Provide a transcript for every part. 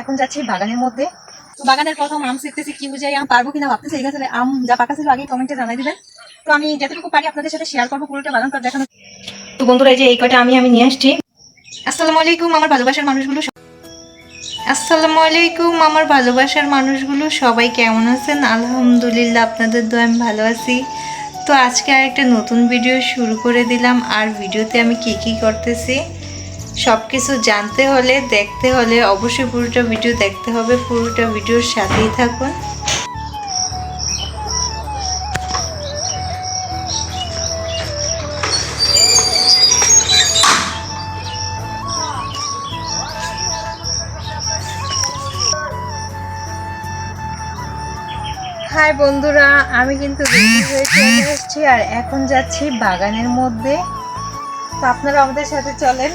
এখন যাচ্ছি বাগানের মধ্যে বাগানের প্রথম আম শিখতেছি কি বুঝাই আম পারব কিনা ভাবতেছি এই গাছের আম যা পাকা ছিল আগে কমেন্টে জানাই দিবেন তো আমি যতটুকু পারি আপনাদের সাথে শেয়ার করব পুরোটা বাগান করে দেখানো তো বন্ধুরা, এই যে এই কটা আমি আমি নিয়ে আসছি। আসসালামু আলাইকুম, আমার ভালোবাসার মানুষগুলো আসসালামু আলাইকুম, আমার ভালোবাসার মানুষগুলো সবাই কেমন আছেন? আলহামদুলিল্লাহ, আপনাদের দোয়া আমি ভালো আছি। তো আজকে আর একটা নতুন ভিডিও শুরু করে দিলাম। আর ভিডিওতে আমি কি কি করতেছি? সব কিছু জানতে হলে, দেখতে হলে অবশ্যই পুরোটা ভিডিও দেখতে হবে। পুরোটা ভিডিওর সাথেই থাকুন। হাই বন্ধুরা, আমি কিন্তু রেডি হয়ে চলে এসেছি আর এখন যাচ্ছি বাগানের মধ্যে। তো আপনারা আমাদের সাথে চলেন।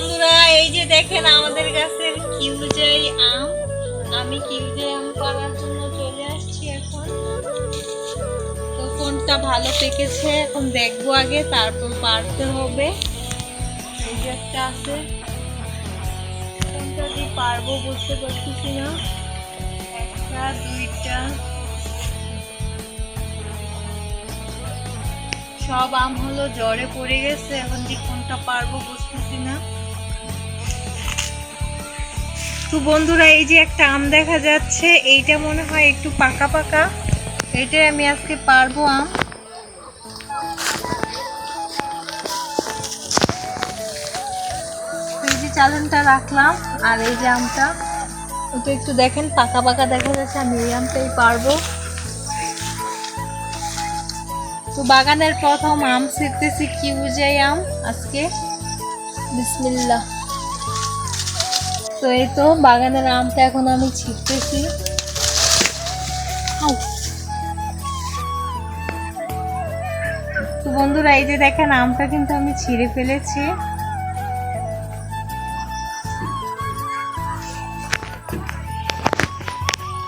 বন্ধুরা, এই যে দেখেন আমাদের গাছের কিউজাই আম। আমি কিউজাই আম পাড়ার জন্য চলে আসছি এখন। তো কোনটা ভালো পেকেছে এখন দেখব আগে, তারপর পারতে হবে। এই যে একটা আছে। কোনটা দিয়ে পারব বুঝতে পারতেছি না। একটা, দুইটা। সব আম হলো জ্বরে পড়ে গেছে, এখন যে কোনটা পারব বুঝতেছি না। তো বন্ধুরা, এই যে একটা আম দেখা যাচ্ছে, এইটা মনে হয় একটু পাকা পাকা। এটাই আমি আজকে পারব আম। এই যে চালনটা রাখলাম, আর এই যে আমটা। ওটা একটু দেখেন, পাকা পাকা দেখা যাচ্ছে, আমি এই আমটাই পারব। তো বাগানের প্রথম আম ছিঁড়তেছি, কি বুঝাই আম আজকে? বিসমিল্লাহ। তো এই তো, বাগানের আমটা এখন আমি ছিঁড়তেছি আউ। তো বন্ধুরা, এই যে দেখেন, আমটা কিন্তু আমি ছিঁড়ে ফেলেছি।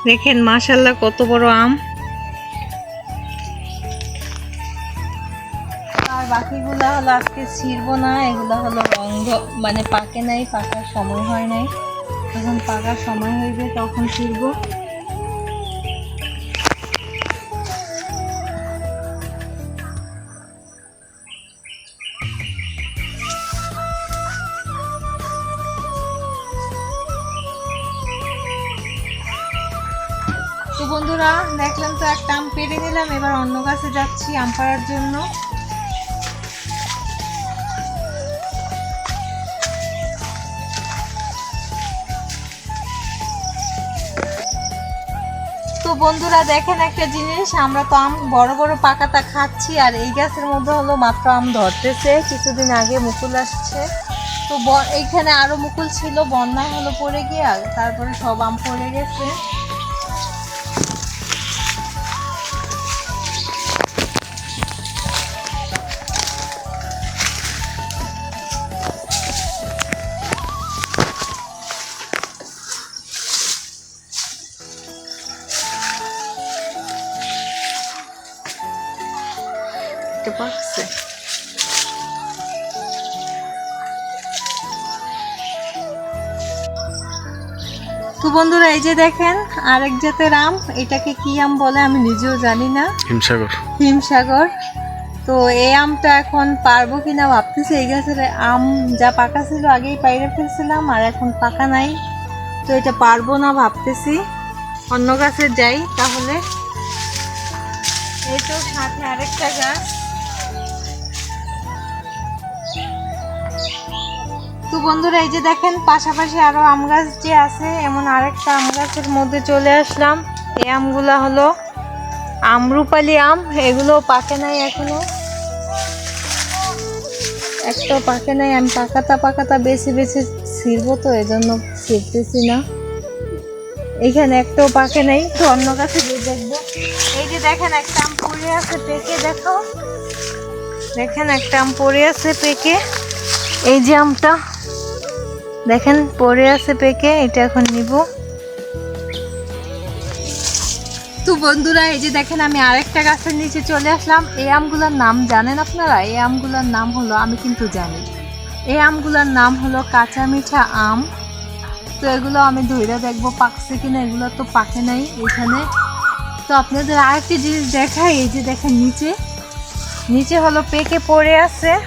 দেখেন মাশাল্লাহ কত বড় আম। হলো আজকে ছিড়বো না, এগুলো হলো রঙ্গ মানে পাকে নাই, পাকার সময় হয় নাই। যখন পাকার সময় হইবে তখন ছিড়বো। বন্ধুরা, দেখলাম তো একটা আম পেরে নিলাম, এবার অন্য গাছে যাচ্ছি আম পাড়ার জন্য। তো বন্ধুরা দেখেন একটা জিনিস, আমরা তো আম, বড় বড় পাকাটা খাচ্ছি, আর এই গাছের মধ্যে হলো মাত্র আম ধরতেছে। কিছুদিন আগে মুকুল আসছে। তো এইখানে আরও মুকুল ছিল, বন্যা হলো পড়ে গিয়ে তারপরে সব আম পড়ে গেছে। দেখতে পাচ্ছে তো বন্ধুরা এই যে দেখেন আরেক জাতের আম। এটাকে কি আম বলে আমি নিজেও জানি না। হিমসাগর। হিমসাগর। তো এই আমটা এখন পারব কিনা ভাবতেছি। এই গাছের আম যা পাকা ছিল আগেই পাইরে ফেলছিলাম আর এখন পাকা নাই। তো এটা পারব না ভাবতেছি। অন্য গাছে যাই তাহলে। এই তো সাথে আরেকটা গাছ। তো বন্ধুরা, এই যে দেখেন, পাশাপাশি আরও আম গাছ যে আছে, এমন আরেকটা আম গাছের মধ্যে চলে আসলাম। এই আমগুলা হলো আমরুপালি আম, এগুলো পাকে নাই এখনও। একটা পাকে নাই, আমি পাকাতা পাকাতা বেশি বেছে ছিড়বো তো, এজন্য ছিড়তেছি না। এখানে একটাও পাকে নাই, তো অন্য কাছে গিয়ে দেখব। এই যে দেখেন, একটা আম পড়ে আছে পেকে, দেখো। দেখেন, একটা আম পড়ে আছে পেকে। এই যে আমটা। দেখেন, পড়ে আছে পেকে, এটা এখন নিব। তো বন্ধুরা, এই যে দেখেন, আমি আরেকটা গাছের নিচে চলে আসলাম। এই আমগুলোর নাম জানেন আপনারা? এই আমগুলোর নাম হলো, আমি কিন্তু জানি। এই আমগুলোর নাম হলো কাঁচা মিঠা আম। তো এগুলো আমি ধরে দেখব, পাকছে কিনা, এগুলো তো পাকে নাই এখানে। তো আপনাদের আরেকটি জিনিস দেখাই, এই যে দেখেন নিচে। নিচে হলো পেকে পড়ে আছে।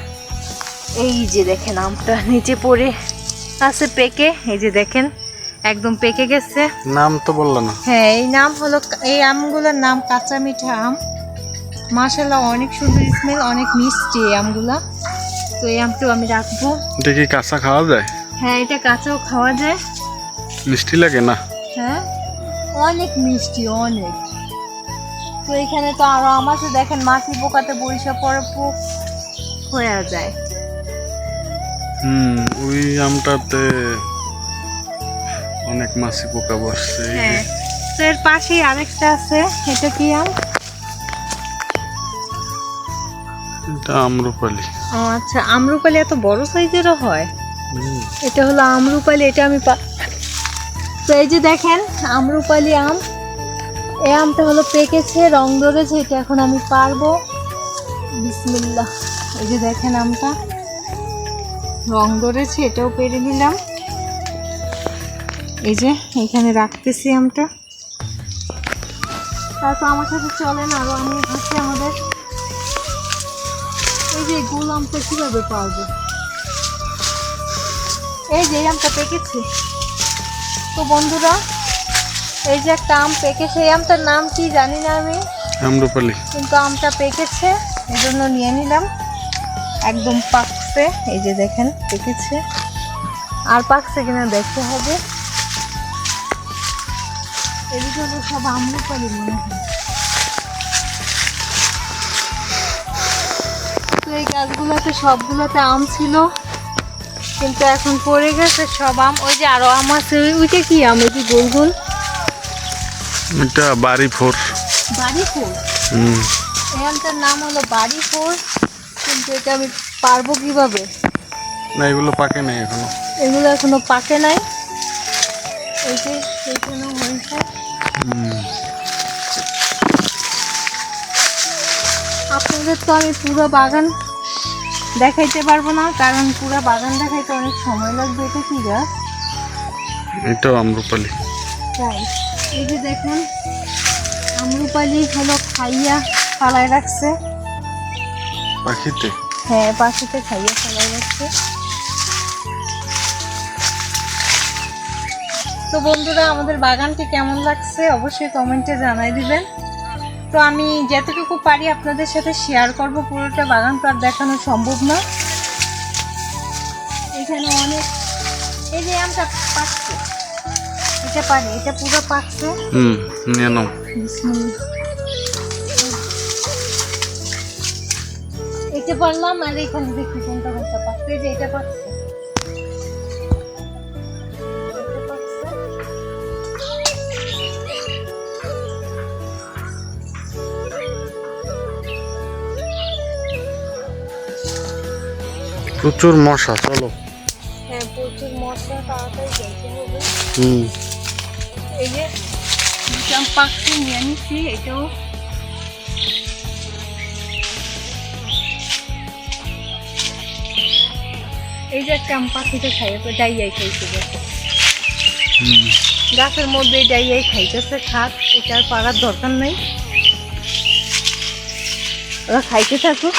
এই যে দেখেন, আমটা নিচে পড়ে। আছে পেকে এই যে দেখেন একদম পেকে গেছে। নাম তো বলল না। হ্যাঁ এই নাম হলো এই আমগুলোর নাম কাঁচা মিঠা আম। মাশাল্লাহ অনেক সুন্দর স্মেল অনেক মিষ্টি এই আমগুলা। তো এই আমটাও আমি রাখব। এটা কি কাঁচা খাওয়া যায়? হ্যাঁ এটা কাঁচাও খাওয়া যায়। মিষ্টি লাগে না? হ্যাঁ অনেক মিষ্টি অনেক। তো এখানে তো আরও আম আছে দেখেন মাছি পোকাতে বৈশা পরে পোক হয়ে যায়। হুম ওই আমটাতে অনেক মাছি পোকা বসছে হ্যাঁ। তো এর পাশেই আরেকটা আছে এটা কি আম? এটা আম্রপালি। ও আচ্ছা আমরুপালি এত বড় সাইজেরও হয়? এটা হলো আমরুপালি এটা আমি তো এই যে দেখেন আমরুপালি আম। এই আমটা হলো পেকেছে রং ধরেছে এটা এখন আমি পারব। বিসমিল্লাহ। এই যে দেখেন আমটা। রং ধরেছে এটাও পেরে নিলাম। এই যে এখানে রাখতেছি আমটা। তারপর আমার সাথে চলেন আরও আমি আছে আমাদের। এই যে গোল আমটা কীভাবে পারব এই যে আমটা পেকেছি। তো বন্ধুরা এই যে একটা আম পেকেছে এই আমটার নাম কি জানি না আমি। আম্রপালি। কিন্তু আমটা পেকেছে এই জন্য নিয়ে নিলাম। একদম পাকছে এই যে দেখেন পেকেছে আর পাকছে কিনা দেখতে হবে। এদিকে হলো সব আমরুপালি মনে হয়। তো এই গাছগুলোতে সবগুলোতে আম ছিল কিন্তু এখন পড়ে গেছে সব আম। ওই যে আরও আম আছে ওই- ওইটা কি আম? ওই যে গোল গোল এটা বাড়ি ফোর বাড়ি ফোর হুম। এই আমটার নাম হলো বাড়ি ফোর কিন্তু এটা আমি পারব কীভাবে? না এগুলো পাকে নাই এখনও। এগুলো এখনও পাকে নাই। এই যে এইখানে হয়েছে আপনাদের তো আমি পুরো বাগান দেখাইতে পারব না কারণ পুরো বাগান দেখাইতে অনেক সময় লাগবে এটা কি গাছ এটাও আম্রপালি তাই এই যে দেখুন আমরুপালি হলো খাইয়া ফালাই রাখছে। পাখিতে? হ্যাঁ পাখিতে খাইয়ে ফালাই যাচ্ছে। তো বন্ধুরা আমাদের বাগানটি কেমন লাগছে অবশ্যই কমেন্টে জানাই দিবেন। তো আমি যতটুকু পারি আপনাদের সাথে শেয়ার করব পুরোটা বাগান তো আর দেখানো সম্ভব না। এখানে অনেক এই যে আমটা পাকছে। এটা পারি এটা পুরো পাকছে। হুম নিয়ে নাও। বিসমিল্লাহ। এটা পারলাম আর এখানে দেখি কোনটা কোনটা পাচ্ছে। যে এটা পাচ্ছে। প্রচুর মশা চলো। হ্যাঁ প্রচুর মশলা তাড়াতাড়ি যেতে হবে। হুম। এই যে পাখি নিয়ে নিচ্ছি এটাও এই যে একটা আম পাখিটা খাইছে ডাইয়াই খাইছে। গাছের মধ্যে ডাইয়াই খাইতেছে খাত এটা আর পারার দরকার নেই। ওরা খাইতে থাকুক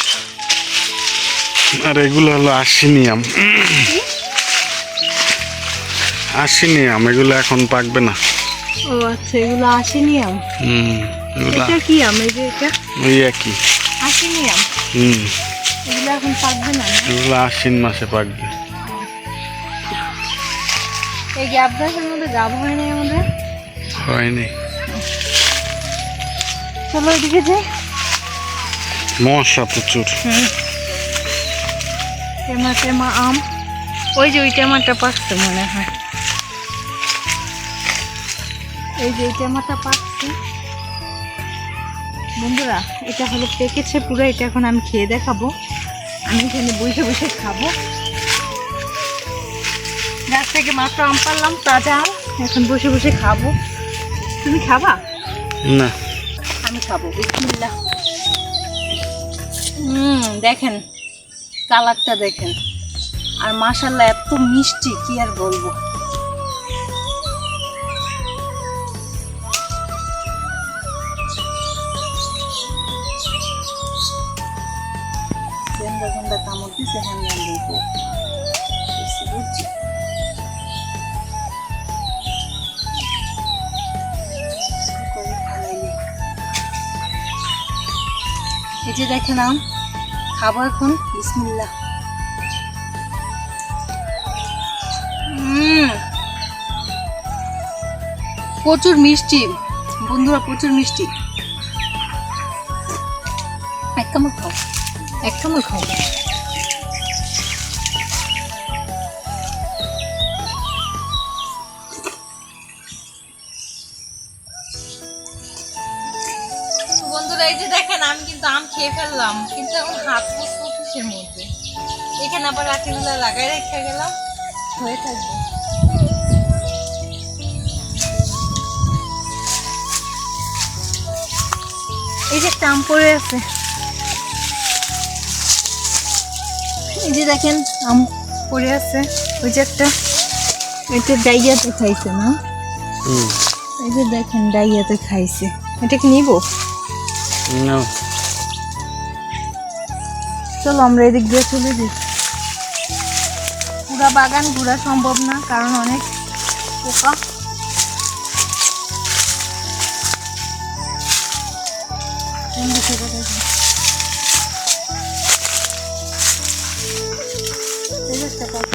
আর এগুলো হলো আশিনিয়াম আশিনিয়াম এগুলো এখন পাকবে না। ও আচ্ছা এগুলো আসেনি আম হুম এটা কি আম? এই যে এটা? ওই একই। আসেনি আম হুম। এগুলো এখন পাকবে না? এগুলো আশ্বিন মাসে পাকবে। এই গ্যাপ গাছের মধ্যে গাব হয় নাই আমাদের? হয়নি। চলো এদিকে যাই। মশা প্রচুর। টেমা টেমা আম। ওই যে ওই টেমাটা পাকছে মনে হয়। এই যে এই টেমাটা পাকছে। বন্ধুরা এটা হলো পেকেছে পুরো এটা এখন আমি খেয়ে দেখাবো। আমি এখানে বসে বসে খাব। গাছ থেকে মাত্র আম পারলাম তাজা আম। এখন বসে বসে খাব। তুমি খাবা? না। আমি খাব বিসমিল্লা হুম দেখেন কালারটা দেখেন। আর মাসাল্লাহ এত মিষ্টি কি আর বলব। গেন্দা কামড় বুঝছি করে খাওয়াইলি। এই যে দেখেন আম খাব এখন বিসমিল্লাহ। উম, প্রচুর মিষ্টি। বন্ধুরা প্রচুর মিষ্টি। এক কামড় খাও। এক খাও। বন্ধুরা এই যে দেখেন আমি কিন্তু আম খেয়ে ফেললাম কিন্তু এখন হাত পুষবো কিসের মধ্যে? এখানে আবার রাখিগুলো লাগাই রেখে গেলাম হয়ে থাকবে এই যে একটা আম পড়ে আছে। এই যে দেখেন আম পড়ে আছে। ওই যে একটা এটা ডাইয়াতে খাইছে না? এই যে দেখেন ডাইয়াতে খাইছে। এটা কি নিবো? না। চলো আমরা এদিক দিয়ে চলে যাই। পুরা বাগান ঘোরা সম্ভব না কারণ অনেক পোকা। কোন একটা পাখি।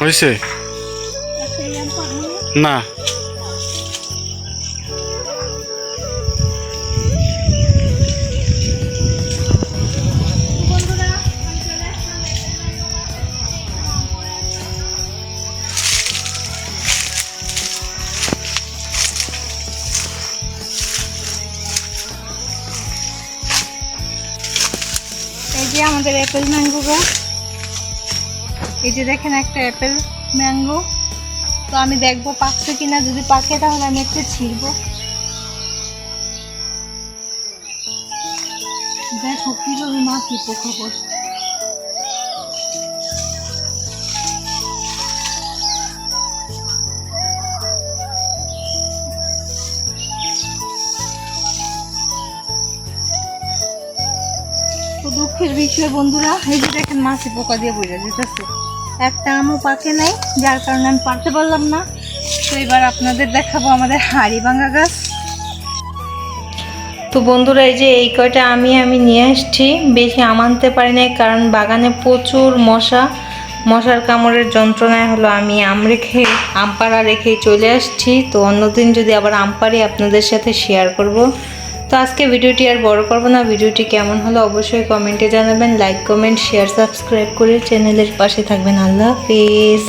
হয়েছে। না আমাদের অ্যাপেল ম্যাঙ্গো গাছ এই যে দেখেন একটা অ্যাপেল ম্যাঙ্গো তো আমি দেখব পাকছে কিনা। যদি পাকে তাহলে আমি একটু ছিড়বো। দেখো কীভাবে মা পোকা পোখা তো দুঃখের বিষয় বন্ধুরা, এই যে দেখেন মাছি পোকা দিয়ে বইরা যেতেছে। একটা আমও পাকে নাই, যার কারণে আমি পারতে পারলাম না। তো এবার আপনাদের দেখাবো আমাদের হাড়ি ভাঙা গাছ। তো বন্ধুরা, এই যে এই কয়টা আমি আমি নিয়ে আসছি, বেশি আম আনতে পারি নাই, কারণ বাগানে প্রচুর মশা। মশার কামড়ের যন্ত্রণায় হলো আমি আম রেখে, আম পাড়া রেখে চলে আসছি। তো অন্যদিন যদি আবার আম পারি আপনাদের সাথে শেয়ার করব। তো আজকে ভিডিওটি আর বড় করব না। ভিডিওটি কেমন হলো অবশ্যই কমেন্টে জানাবেন। লাইক, কমেন্ট শেয়ার সাবস্ক্রাইব করে চ্যানেলের পাশে থাকবেন। আল্লাহ হাফিজ।